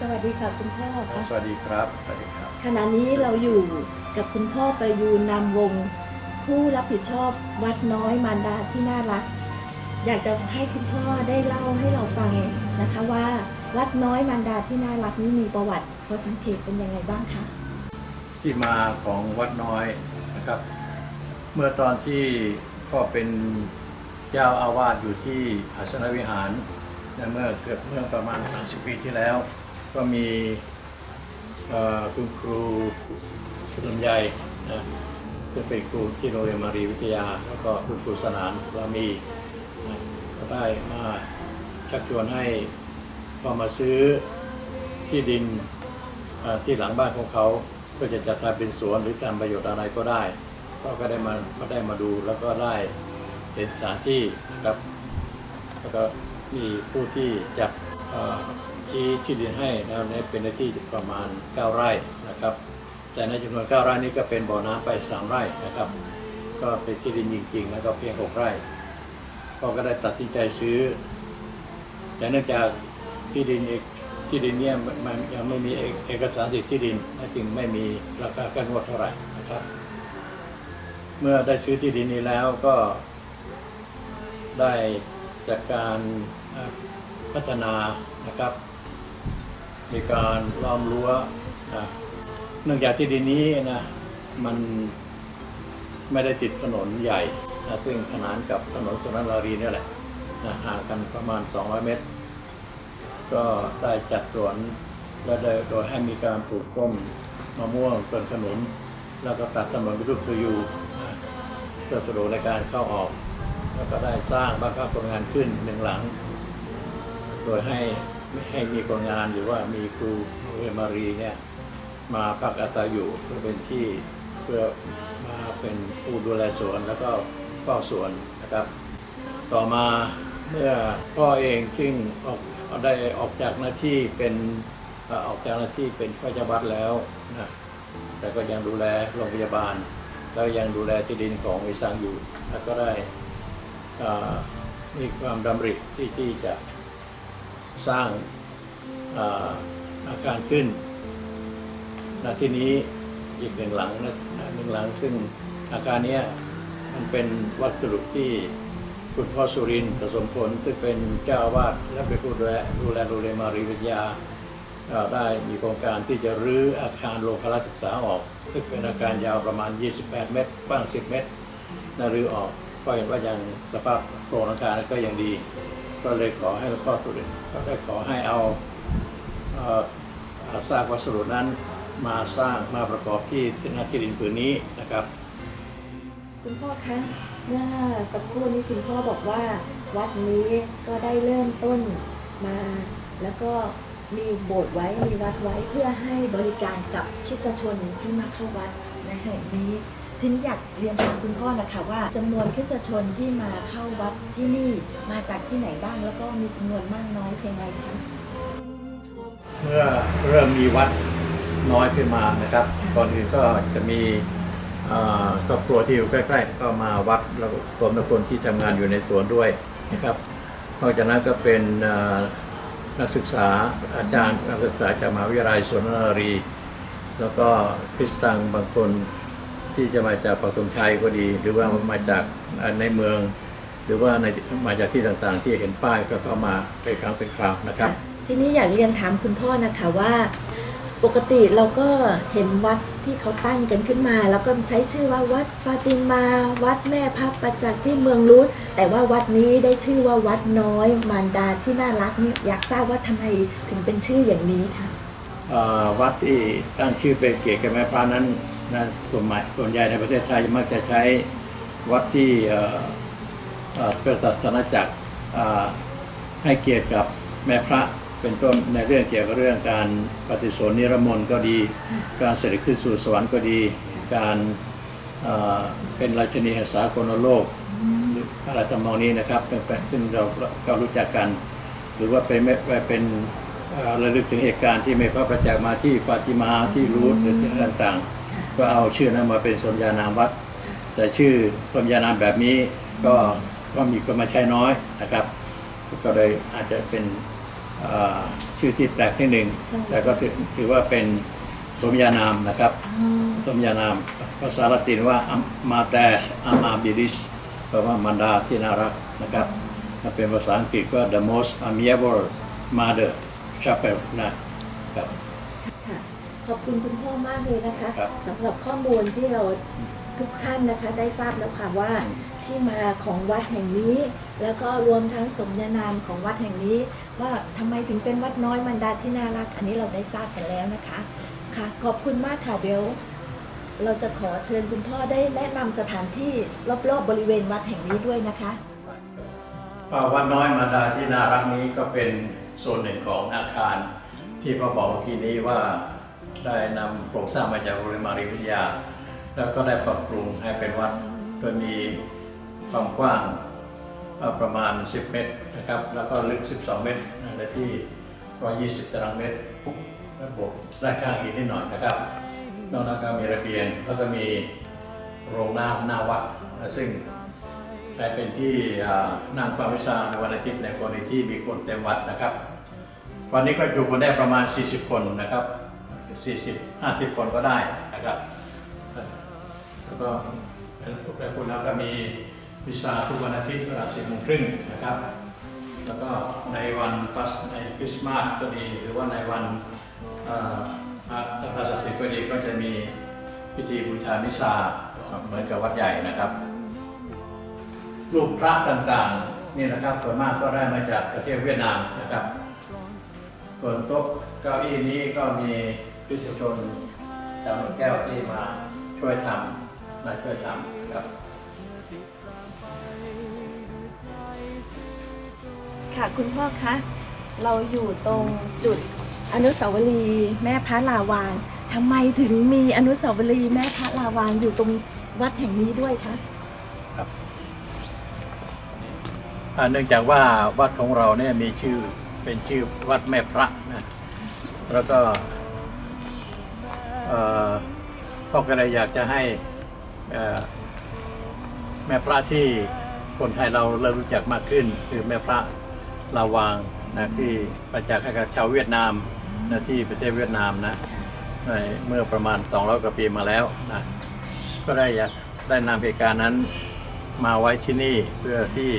สวัสดีค่ะคุณพ่อค่ะสวัสดีครับสวัสดีครับ ขณะนี้เราอยู่กับคุณพ่อประยูนนามวงศ์ผู้รับผิดชอบวัดน้อยมารดาที่น่ารัก อยากจะให้คุณพ่อได้เล่าให้เราฟังนะคะว่าวัดน้อยมารดาที่น่ารักนี้มีประวัติพอสังเกตเป็นยังไงบ้างคะที่มาของวัดน้อยนะครับ เมื่อตอนที่พ่อเป็นเจ้าอาวาสอยู่ที่อาสนวิหารในเมื่อเกือบเมื่อประมาณ 30 ปีที่แล้ว ก็มีคุณครูลำไยนะซึ่งเป็นครูที่โรงเรียนมารีวิทยา แล้วก็คุณครูสนานรามีนะก็ได้มาชักชวนให้พอมาซื้อที่ดินที่หลังบ้านของเขาเพื่อจะจัดทำเป็นสวนหรือทำประโยชน์อะไรก็ได้ ก็ก็ได้มาก็ได้มาดูแล้วก็ได้เห็นสถานที่นะครับแล้วก็มีผู้ที่จัด เอ่อที่ที่ดินให้แล้วในเป็นในที่ประมาณ 9 ไร่นะครับ แต่ในจำนวน 9 ไร่นี้ก็เป็นบ่อน้ำไป 3 ไร่นะครับ ก็เป็นที่ดินจริงๆ แล้วก็เพียง 6 ไร่ก็ก็ได้ตัดสินใจซื้อ แต่เนื่องจากที่ดินเอกที่ดินเนี่ยมันยังไม่มีเอกสารสิทธิ์ที่ดินจึงไม่มีราคากันงวดเท่าไหร่นะครับ เมื่อได้ซื้อที่ดินนี้แล้วก็ได้จากการพัฒนานะครับ มีการล้อมรั้วนะเนื่องจากที่ดินนี้นะมันไม่ได้ติดถนนใหญ่นะซึ่งขนานกับถนนสุนทรนารีนี่แหละนะห่างกันประมาณ 200 เมตร ก็ได้จัดสวนและได้โดยให้มีการปลูกต้นมะม่วงต้นขนุน แล้วก็ตัดถนนเป็นรูปตัวยูเพื่อสะดวกในการเข้าออก แล้วก็ได้สร้างบ้านพักคนงานขึ้นหนึ่งหลัง โดยให้ ให้มีคนงานหรือว่ามีครูเรียนมารีเนี่ยมาพักอาศัยอยู่เพื่อเป็นที่เพื่อมาเป็นผู้ดูแลสวนแล้วก็เฝ้าสวนนะครับ ต่อมาเมื่อพ่อเองซึ่งออกได้ออกจากหน้าที่เป็นออกจากหน้าที่เป็นพยาบาลแล้วนะแต่ก็ยังดูแลโรงพยาบาล แล้วยังดูแลที่ดินของวิสังอยู่แล้วก็ได้มีความดำริที่ที่จะ สร้างเอ่อาคารขึ้นณที่นี้อีกหนึ่งหลังนะหนึ่งหลังซึ่งอาคารนี้มันเป็นวัสดุที่คุณพ่อสุรินทร์ประสมผลซึ่งเป็นเจ้าวาสและเป็นผู้ดูแลดูแลโรงเรียนมารีวิทยาได้มีโครงการที่จะรื้ออาคารโรงพยาบาลศึกษาออก ซึ่งเป็นอาคารยาวประมาณ 28 เมตรกว้าง 10 เมตรนะรื้อออกก็เห็นว่ายังสภาพโครงอาคารก็ยังดี ก็เลยขอให้หลวงพ่อสุรินทร์ก็ได้ขอให้เอาอ่อซาวัสดุนั้นมาสร้างมาประกอบที่ที่หน้าที่ดินผืนนี้นะครับ คุณพ่อคะเมื่อสักครู่นี้คุณพ่อบอกว่า วัดนี้ก็ได้เริ่มต้นมา แล้วก็มีโบสถ์ไว้มีวัดไว้เพื่อให้บริการกับคิสชนที่มาเข้าวัดในแห่งนี้ ทีนี้อยากเรียนถามคุณพ่อนะคะว่าจำนวนคริสตชนที่มาเข้าวัดที่นี่มาจากที่ไหนบ้างแล้วก็มีจำนวนมากน้อยเพียงไรคะเมื่อเริ่มมีวัดน้อยขึ้นมานะครับค่ะก่อนอื่นก็จะมีเอ่อครอบครัวที่อยู่ใกล้ๆ ก็มาวัดแล้วก็รวมทั้งคนที่ทำงานอยู่ในสวนด้วยนะครับนอกจากนั้นก็เป็นเอ่อนักศึกษาอาจารย์นักศึกษาจากมหาวิทยาลัยสวนนรารีแล้วก็คริสตังบางคน ที่จะมาจากปักธงชัยก็ดี หรือว่ามาจากในเมือง หรือว่าในมาจากที่ต่างๆ ที่เห็นป้ายก็เข้ามาเป็นครั้งเป็นคราวนะครับ ทีนี้อยากเรียนถามคุณพ่อนะคะว่า ปกติเราก็เห็นวัดที่เขาตั้งกันขึ้นมา แล้วก็ใช้ชื่อว่าวัดฟาติมา วัดแม่พับประจักษ์ที่เมืองรุดแต่ว่าวัดนี้ได้ชื่อว่าวัดน้อย มารดาที่น่ารักเนี่ยอยากทราบว่าทำไมถึงเป็นชื่ออย่างนี้คะเอ่อวัดที่ตั้งชื่อเป็นเกียรติกับแม่พระนั้น นะส่วนใหญ่ส่วนใหญ่ในประเทศไทยมักจะใช้วัดที่เป็นศาสนาจักรให้เกียรติกับแม่พระเป็นต้นในเรื่องเกี่ยวกับเรื่องการปฏิสนธินิรมนก็ดี การเสด็จขึ้นสู่สวรรค์ก็ดี การเป็นราชนีแห่งสากลโลกอะไรทำนองนี้นะครับซึ่งเราก็รู้จักกัน หรือว่าเป็นแม่เป็นระลึกถึงเหตุการณ์ที่แม่พระประจักษ์มาที่ฟาติมาที่รูทหรือที่ต่างๆ ก็เอาชื่อนั้นมาเป็นสมญานามวัด แต่ชื่อสมญานามแบบนี้ก็ก็มีคนมาใช้น้อยนะครับ ก็เลยอาจจะเป็นเอ่เอ่อชื่อที่แปลกนิดหนึ่งใช่แต่ก็ถือถือว่าเป็นสมญานามนะครับอ๋อสมญานามภาษาละตินว่ามาแต่อามาบิลิสแปลว่ามันดาที่น่ารักนะครับถ้าเป็นภาษาอังกฤษก็ the most amiable mother chapel นะครับค่ะ ขอบคุณคุณพ่อมากเลยนะคะครับ สำหรับข้อมูลที่เราทุกท่านนะคะ ได้ทราบแล้วค่ะว่าที่มาของวัดแห่งนี้ แล้วก็รวมทั้งสมญานามของวัดแห่งนี้ ว่าทำไมถึงเป็นวัดน้อยมันดาที่น่ารัก อันนี้เราได้ทราบกันแล้วนะคะค่ะ ขอบคุณมากค่ะเดี๋ยว เราจะขอเชิญคุณพ่อได้แนะนำสถานที่รอบๆบริเวณวัดแห่งนี้ด้วยนะคะ อ่าวัดน้อยมาดาที่น่ารักนี้ก็เป็นส่วนหนึ่งของอาคารที่พอบอกเมื่อกี้นี้ว่า ได้นำโครงสร้างมาจากโรงเรียนมารีวิทยา แล้วก็ได้ปรับปรุงให้เป็นวัดโดยมีความกว้างประมาณ 10 เมตรนะครับ แล้วก็ลึก 12 เมตรในที่ 120 ตารางเมตรและบวกด้านข้างอีกนิดหน่อยนะครับนอกนั้นก็มีระเบียงแล้วก็มีโรงน้ำหน้าวัดซึ่งใช้เป็นที่นั่งฟังวิชาในวันอาทิตย์ในกรณีที่มีคนเต็มวัดนะครับ วันนี้ก็อยู่กันได้ประมาณ 40 คนนะครับ 40 50 คนก็ได้นะครับ แล้วก็แต่คุณแล้วก็มีวิชาทุกวันอาทิตย์เวลา10โมงครึ่งนะครับ แล้วก็ในวันฟัสในคริสต์มาสก็ดีหรือว่าในวันเอ่ออาพระศาสนาก็ดีก็จะมีพิธีบูชามิซาเหมือนกับวัดใหญ่นะครับ รูปพระต่างๆนี่นะครับส่วนมากก็ได้มาจากประเทศเวียดนามนะครับส่วนโต๊ะเก้าอี้นี้ก็มี คริสตชนชาวเมืองแก้วที่มาช่วยทำมาช่วยทำนะครับค่ะคุณพ่อคะเราอยู่ตรงจุดอนุสาวรีย์แม่พระลาวางทำไมถึงมีอนุสาวรีย์แม่พระลาวางอยู่ตรงวัดแห่งนี้ด้วยคะอ่าเนื่องจากว่าวัดของเราเนี่ยมีชื่อเป็นชื่อวัดแม่พระนะแล้วก็ เอ่อพ่อก็เลยอยากจะให้แม่พระที่คนไทยเราเริ่มรู้จักมากขึ้น คือแม่พระลาวางนะที่ประจักษ์ให้กับชาวเวียดนามนะที่ประเทศเวียดนามนะในเมื่อประมาณ 200 กว่าปีมาแล้วนะก็ได้อยากได้นำเหตุการณ์นั้นมาไว้ที่นี่เพื่อที่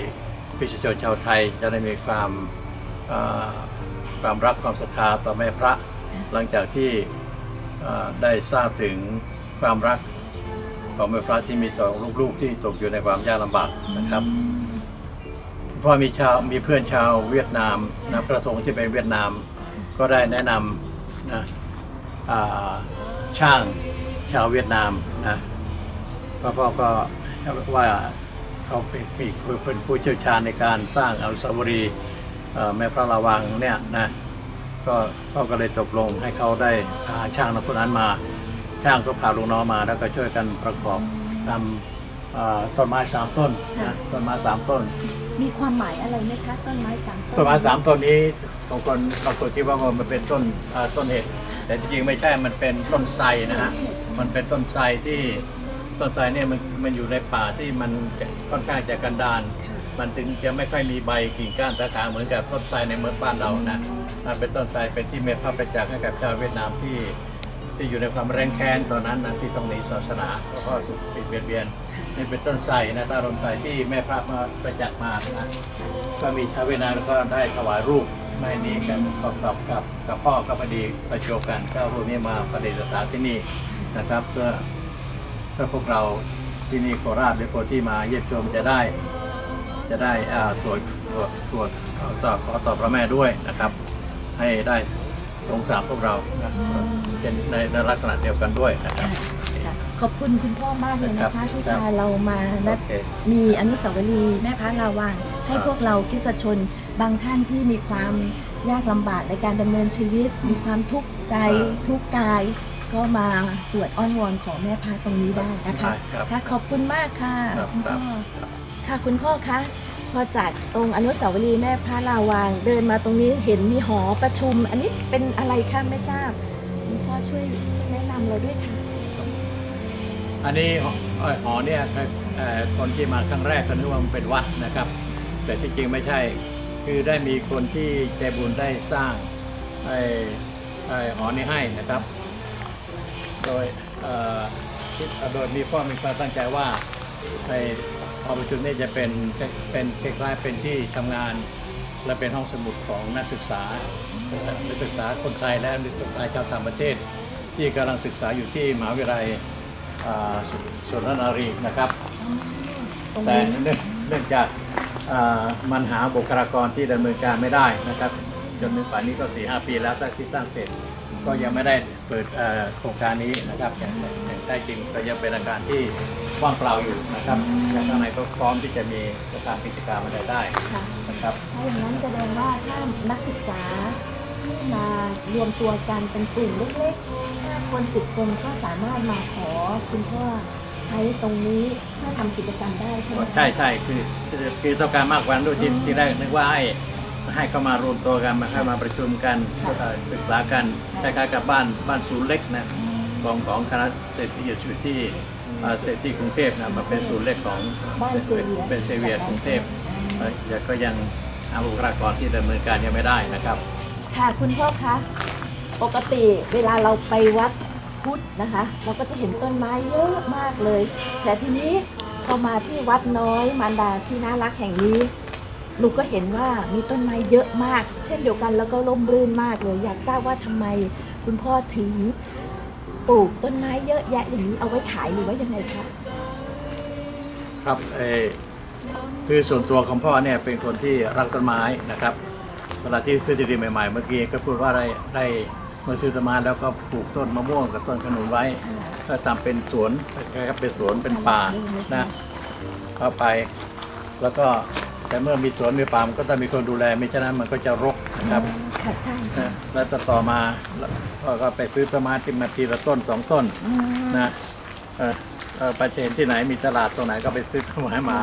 พิชชนชาวไทยจะได้มีความความรักความศรัทธาต่อแม่พระหลังจากที่ ได้ทราบถึงความรักของแม่พระที่มีต่อลูกๆที่ตกอยู่ในความยากลำบากนะครับพราะมีชาวมีเพื่อนชาวเวียดนามนะประสงค์ที่เป็นเวียดนาม ก็ได้แนะนำนะช่างชาวเวียดนามนะพ่อพ่อก็ว่าเขาเป็นมีเป็นผู้เชี่ยวชาญในการสร้างอนุสาวรีย์แม่พระราวังเนี่ยนะ ก็พ่อก็เลยตกลงให้เขาได้พาช่างนักคนนั้นมา ช่างก็พาลูกน้องมา แล้วก็ช่วยกันประกอบทำเอ่อต้นไม้สามต้นนะต้นไม้สามต้น มีความหมายอะไรไหมคะต้นไม้สามต้นต้นไม้สามต้นนี้บางคนบางคนคิดว่ามันเป็นต้นเอ่อต้นเห็ดแต่จริงๆไม่ใช่มันเป็นต้นไทรนะฮะมันเป็นต้นไทรที่ต้นไทรเนี่ยมันมันอยู่ในป่าที่มันจะค่อนข้างจะกันดารค่ะมันถึงจะไม่ค่อยมีใบกิ่งก้านสาขาเหมือนกับต้นไทรในเมืองบ้านเรานะ มันเป็นต้นไทรเป็นที่เมตพระประจักษ์ให้กับชาวเวียดนามที่ที่อยู่ในความแรงแค้นตอนนั้นนะที่ต้องหนีศาสนาเพราะว่าถูกปิดเบียดเบียนนี่เป็นต้นไทรนะต้นไทรที่แม่พระมาประจักษ์มานะก็มีชาวเวียดนามก็ได้ถวายรูปไม่นี้กันประกอบกับกับพ่อกับพอดีประจบกันก็รูปนี้มาประดิษฐานที่นี่นะครับ เพื่อเพื่อพวกเราที่นี่โคราชหรือคนที่มาเยี่ยมชมจะได้ จะได้อ่าสวดสวดสวดต่อขอต่อพระแม่ด้วยนะครับ ให้ได้สงสารพวกเรานะเป็นในในลักษณะเดียวกันด้วยนะครับ ค่ะขอบคุณคุณพ่อมากเลยนะครัคะ บที่ครับพาเรามาและโอเคมีอนุสาวรีย์แม่พระลาวางให้ครับพวกเราคริสตชนบางท่านที่มีความยากลำบากในการดำเนินชีวิต มีความทุกข์ใจทุกข์กาย ก็มาสวดอ้อนวอนของแม่พระตรงนี้ได้นะคะครับค่ะขอบคุณมากค่ะครับคุณพ่อครับ ค่ะคุณพ่อคะพ อจากตรงอนุสาวรีย์แม่พระลาวางเดินมาตรงนี้เห็นมีหอประชุม อันนี้เป็นอะไรคะไม่ทราบคุณพ่อช่วยแนะนำเราด้วยค่ะ อันนี้หอเอ่อหอเนี่ยเอ่อคนที่มาครั้งแรกก็นึกว่ามันเป็นวัดนะครับ แต่ที่จริงไม่ใช่ คือได้มีคนที่ใจบุญได้สร้างไอ้ไอ้หอนี้ให้นะครับ โดยเอ่อคิดโดยมีพ่อมีความตั้งใจว่าใน หอประชุมนี้จะเป็นเป็นคล้ายๆเป็นที่ทำงาน และเป็นห้องสมุดของนักศึกษานักศึกษาคนไทยและนักศึกษาชาวต่างประเทศ ที่กำลังศึกษาอยู่ที่มหาวิทยาลัยอ่าสุสุรนารีนะครับตรงแต่นี้เนื่องเนื่องจากอ่ามันหาบุคลากรที่ดำเนินการไม่ได้นะครับ จนถึงป่านนี้ก็สี่ห้าปีแล้วตั้งที่สร้างเสร็จ ก็ยังไม่ได้เปิดเอ่อโครงการนี้นะครับอย่างอย่างแท้จริงก็ยังเป็นอาการที่ว่างเปล่าอยู่นะครับแต่ข้างในก็พร้อมที่จะมีสถานกิจการอะไรได้ค่ะนะครับถ้าอย่างนั้นแสดงว่าถ้านักศึกษาที่มารวมตัวกันเป็นกลุ่มเล็กๆห้าคนสิบคนก็สามารถมาขอคุณพ่อใช้ตรงนี้เพื่อทำกิจกรรมได้ใช่ไหมคะ ใช่ใช่คือคือคือต้องการมากกว่านั้นด้วยที่ที่แรกนึกว่าให้ ให้เข้ามารวมตัวกันมาให้มาประชุมกันเอ่อศึกษากันคล้ายๆกับบ้านบ้านศูนย์เล็กนะของของคณะเศรษฐกิจชีวิตที่เอ่อเศรษฐกิจกรุงเทพนะมาเป็นศูนย์เล็กของบ้านเซเวียเป็นเซเวียกรุงเทพเอ่อแต่ก็ยังหาบุคลากรที่ดำเนินการยังไม่ได้นะครับ ค่ะคุณพ่อคะปกติเวลาเราไปวัดพุทธนะคะ เราก็จะเห็นต้นไม้เยอะมากเลย แต่ทีนี้พอมาที่วัดน้อยมารดาที่น่ารักแห่งนี้ หนูก็เห็นว่ามีต้นไม้เยอะมาก เช่นเดียวกันแล้วก็ร่มรื่นมากเลยอยากทราบว่าทำไมคุณพ่อถึงปลูกต้นไม้เยอะแยะอย่างนี้เอาไว้ขายหรือว่ายังไงคะ ครับเออคือส่วนตัวของพ่อเนี่ยเป็นคนที่รักต้นไม้นะครับเวลาที่ซื้อที่ดินใหม่ๆเมื่อกี้ก็พูดว่าได้ได้เมื่อซื้อต้นไม้แล้วก็ปลูกต้นมะม่วงกับต้นขนุนไว้ ก็ทำเป็นสวนนะครับเป็นสวนเป็นป่านะเข้าไป แล้วก็ แต่เมื่อมีสวนมีป่ามันก็ต้องมีคนดูแลไม่ฉะนั้นมันก็จะรกนะครับค่ะใช่นะแล้วต่อต่อมาก็ก็ไปซื้อต้นไม้ที่มาทีละต้นสองต้นอืมนะเออเออไปเห็นที่ไหนมีตลาดตรงไหนก็ไปซื้อต้นไม้มา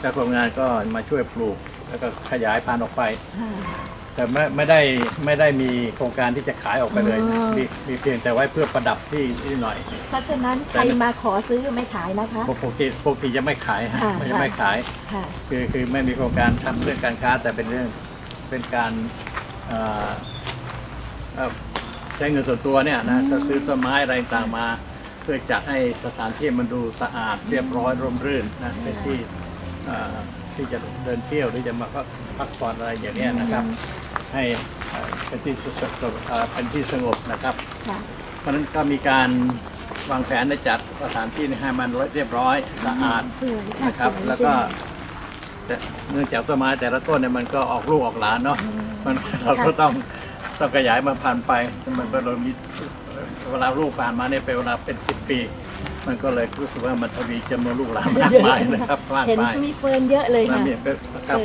แล้วคนงานก็มาช่วยปลูก แล้วก็ขยายพันธุ์ออกไป ค่ะ แต่ไม่ไม่ได้ไม่ได้มีโครงการที่จะขายออกไปเลยนะอ๋อ มีมีเพียงแต่ไว้เพื่อประดับที่ที่หน่อย เพราะฉะนั้นใครมาขอซื้อไม่ขายนะคะ ปกติปกติจะไม่ขายฮะค่ะมันจะไม่ขาย ค่ะ คือคือไม่มีโครงการทำเรื่องการค้าแต่เป็นเรื่องเป็นการเอ่อเอ่อใช้เงินส่วนตัวเนี่ยนะจะซื้อต้นไม้อะไรต่างมา เพื่อจัดให้สถานที่มันดูสะอาดเรียบร้อยร่มรื่นนะเป็นที่เอ่อที่จะเดินเที่ยวหรือจะมาพักพักผ่อนอะไรอย่างเนี้ยนะครับ ให้เอ่อเป็นที่สงบเอ่อเป็นที่สงบนะครับค่ะเพราะฉะนั้นก็มีการวางแผนในจัดสถานที่ให้มันเรียบร้อยสะอาดสวยค่ะนะครับสวยแล้วก็แต่เนื่องจากต้นไม้แต่ละต้นเนี่ยมันก็ออกลูกออกหลานเนาะมันเราก็ต้องต้องขยายมาพันธุ์ไปมันก็เลยมีเวลาลูกผ่านมาเนี่ยเป็นเวลาเป็นสิบปี มันก็เลยรู้สึกว่ามันทวีจำนวนลูกหลานมากมายนะครับมากเห็นมายมีเฟิร์นเยอะเลยมันค่ะมีเป็นนะครับ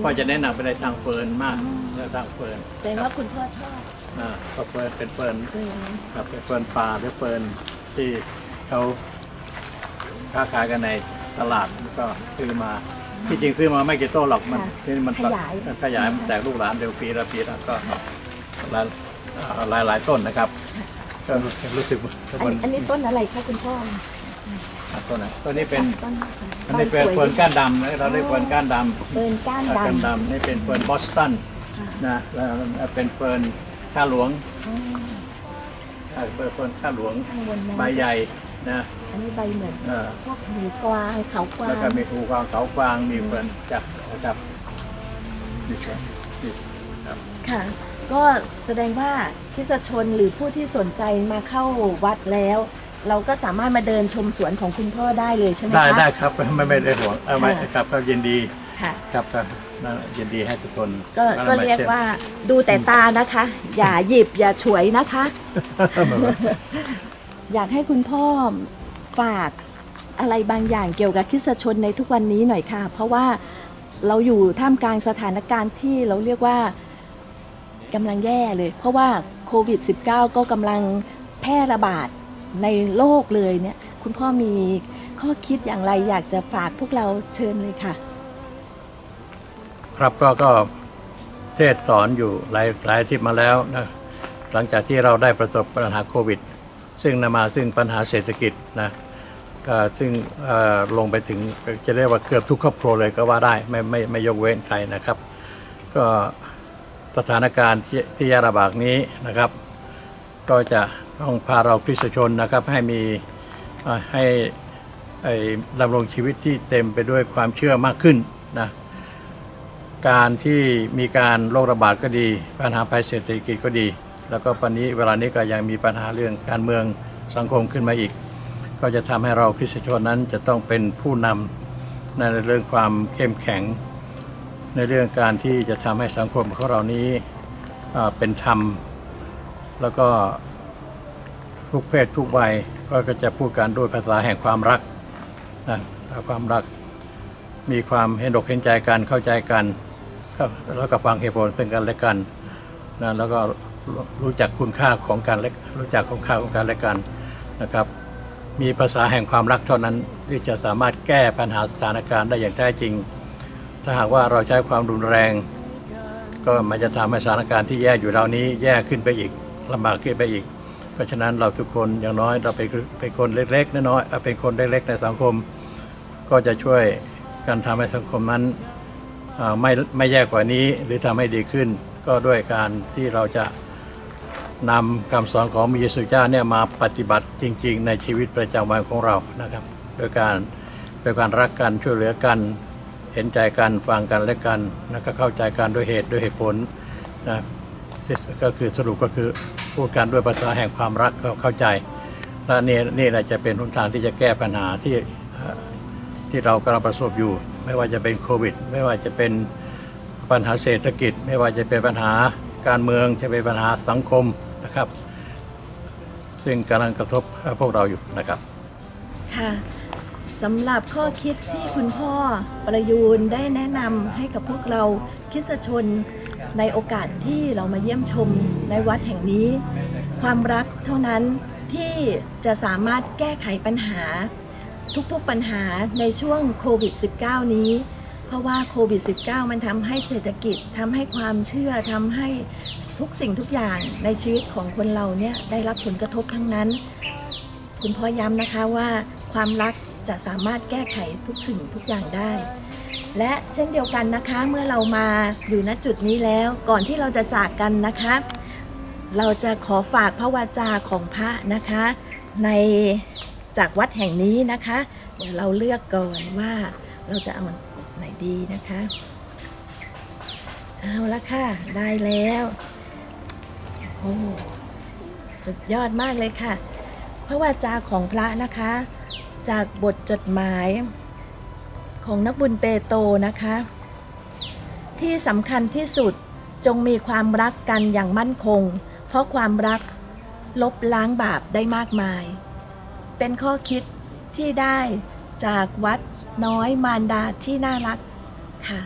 เฟิร์นก็จะแนะนำไปในทางเฟิร์นมากใน ทางเฟิร์นแสดงว่าคุณพ่อชอบอ่าก็เฟิร์นเป็นเฟิร์นเฟิร์นครับเป็นเฟิร์นป่าหรือเฟิร์นที่เขาค้าขายกันในตลาดแล้วก็ซื้อมาที่จริงซื้อมาไม่กี่ต้นหรอกมันที่มันขยายขยายมันแตกลูกหลานเร็วปีละปีละก็หลายหลายหลายต้นนะครับก็รู้สึกว่าอันมันอันนี้ต้นอะไรคะคุณพ่อต้นไหนต้นนี้เป็น ต้นอันนี้เป็นใบสวยเฟิร์นก้านดำนะเราเรียกเฟิร์นก้านดำเฟิร์นก้านก้านดำดำนี่เป็นเฟิร์นบอสตันค่ะ นะแล้วเป็นเฟิร์นข้าหลวงอ๋ออ่าเฟิร์นข้าหลวงข้างบนนะใบใหญ่นะอันนี้ใบเหมือนเอ่อพวกหมูกวางเขากวาแล้วงก็มีภูกวางเขากวางมีเฟิร์นจักรนะครับนี่ครับนี่ครับค่ะ ก็แสดงว่าคริสตชนหรือผู้ที่สนใจมาเข้าวัดแล้ว เราก็สามารถมาเดินชมสวนของคุณพ่อได้เลยใช่ไหมคะได้ได้ครับไม่ไม่ได้ห่วงเออไม่ค่ะครับก็ยินดีค่ะ ครับก็ น่ายินดีให้ทุกคนก็มก็เรียกว่าดูแต่ตานะคะ อย่าหยิบอย่าฉวยนะคะ อยากให้คุณพ่อฝากอะไรบางอย่างเกี่ยวกับคริสตชนในทุกวันนี้หน่อยค่ะ เพราะว่าเราอยู่ท่ามกลางสถานการณ์ที่เราเรียกว่ากำลังแย่เลย เพราะว่าโควิด -19 ก็กำลังแพร่ระบาดในโลกเลยเนี่ย คุณพ่อมีข้อคิดอย่างไรอยากจะฝากพวกเราเชิญเลยค่ะ ครับก็ก็เทศสอนอยู่หลายหลายทิตย์มาแล้วนะหลังจากที่เราได้ประสบปัญหาโควิด ซึ่งนำมาซึ่งปัญหาเศรษฐกิจนะซึ่งลงไปถึงจะเรียกว่าเกือบทุกครอบครัวเลยก็ว่าได้ไม่ไม่ไม่ยกเว้นใครนะครับ ก็สถานการณ์ที่ที่ยากลำบากนี้นะครับ ก็จะต้องพาเราคริสตชนนะครับให้มีให้ดำรงชีวิตที่เต็มไปด้วยความเชื่อมากขึ้นนะ การที่มีการโรคระบาดก็ดี ปัญหาภัยเศรษฐกิจก็ดี แล้วก็ปัจนี้เวลานี้ก็ยังมีปัญหาเรื่องการเมืองสังคมขึ้นมาอีก ก็จะทำให้เราคริสตชนนั้นจะต้องเป็นผู้นำในเรื่องความเข้มแข็ง ในเรื่องการที่จะทำให้สังคมของเรานี้เป็นธรรม แล้วก็ทุกเพศทุกวัยก็จะพูดกันด้วยภาษาแห่งความรักนะความรักมีความเห็นอกเห็นใจกันเข้าใจกัน ก็แล้วก็ฟังเหตุผลซึ่งกันและกันนะแล้วก็รู้จักคุณค่าของการและรู้จักคุณค่าของการและกันนะครับ มีภาษาแห่งความรักเท่านั้นที่จะสามารถแก้ปัญหาสถานการณ์ได้อย่างแท้จริง ถ้าหากว่าเราใช้ความรุนแรง ก็มันจะทำให้สถานการณ์ที่แย่อยู่เหล่านี้แย่ขึ้นไปอีกลำบากขึ้นไปอีก เพราะฉะนั้นเราทุกคนอย่างน้อยเราเป็นเป็นคนเล็กๆน้อยๆเอ่อเป็นคนเล็กๆในสังคม ก็จะช่วยกันทำให้สังคมนั้น ไม่ไม่แย่กว่านี้หรือทำให้ดีขึ้น ก็ด้วยการที่เราจะนำคำสอนของพระเยซูเจ้าเนี่ยมาปฏิบัติจริง ๆ ในชีวิตประจำวันของเรานะครับ โดยการโดยการรักกันช่วยเหลือกัน เห็นใจกันฟังกันและกันแล้วก็เข้าใจกันด้วยเหตุด้วยเหตุผลนะก็คือสรุปก็คือพูดกันด้วยภาษาแห่งความรักเข้าเข้าใจและนี่นี่แหละจะเป็นหนทางที่จะแก้ปัญหาที่ ที่เรากำลังประสบอยู่ ไม่ว่าจะเป็นโควิด ไม่ว่าจะเป็นปัญหาเศรษฐกิจ ไม่ว่าจะเป็นปัญหาการเมืองจะเป็นปัญหาสังคมนะครับ ซึ่งกำลังกระทบพวกเราอยู่นะครับค่ะสำหรับข้อคิดที่คุณพ่อประยูนได้แนะนำให้กับพวกเราคิสตชนในโอกาสที่เรามาเยี่ยมชมในวัดแห่งนี้ ความรักเท่านั้นที่จะสามารถแก้ไขปัญหา ทุกๆปัญหาในช่วงโควิด -19 นี้ เพราะว่าโควิด -19 มันทำให้เศรษฐกิจทำให้ความเชื่อทำให้ทุกสิ่งทุกอย่างในชีวิตของคนเราเนี่ยได้รับผลกระทบทั้งนั้น คุณพ่อย้ำนะคะว่าความรักจะสามารถแก้ไขทุกสิ่งทุกอย่างได้ และเช่นเดียวกันนะคะเมื่อเรามาอยู่ณจุดนี้แล้วก่อนที่เราจะจากกันนะคะ เราจะขอฝากพระวาจาของพระนะคะ ใน จากวัดแห่งนี้นะคะ เดี๋ยวเราเลือกก่อนว่าเราจะเอาไหนดีนะคะ เอาละค่ะ ได้แล้วโอ้สุดยอดมากเลยค่ะ พระวาจาของพระนะคะ จากบทจดหมายของนักบุญเปโตนะคะ ที่สำคัญที่สุดจงมีความรักกันอย่างมั่นคง เพราะความรักลบล้างบาปได้มากมาย เป็นข้อคิดที่ได้จากวัดน้อยมารดาที่น่ารักค่ะ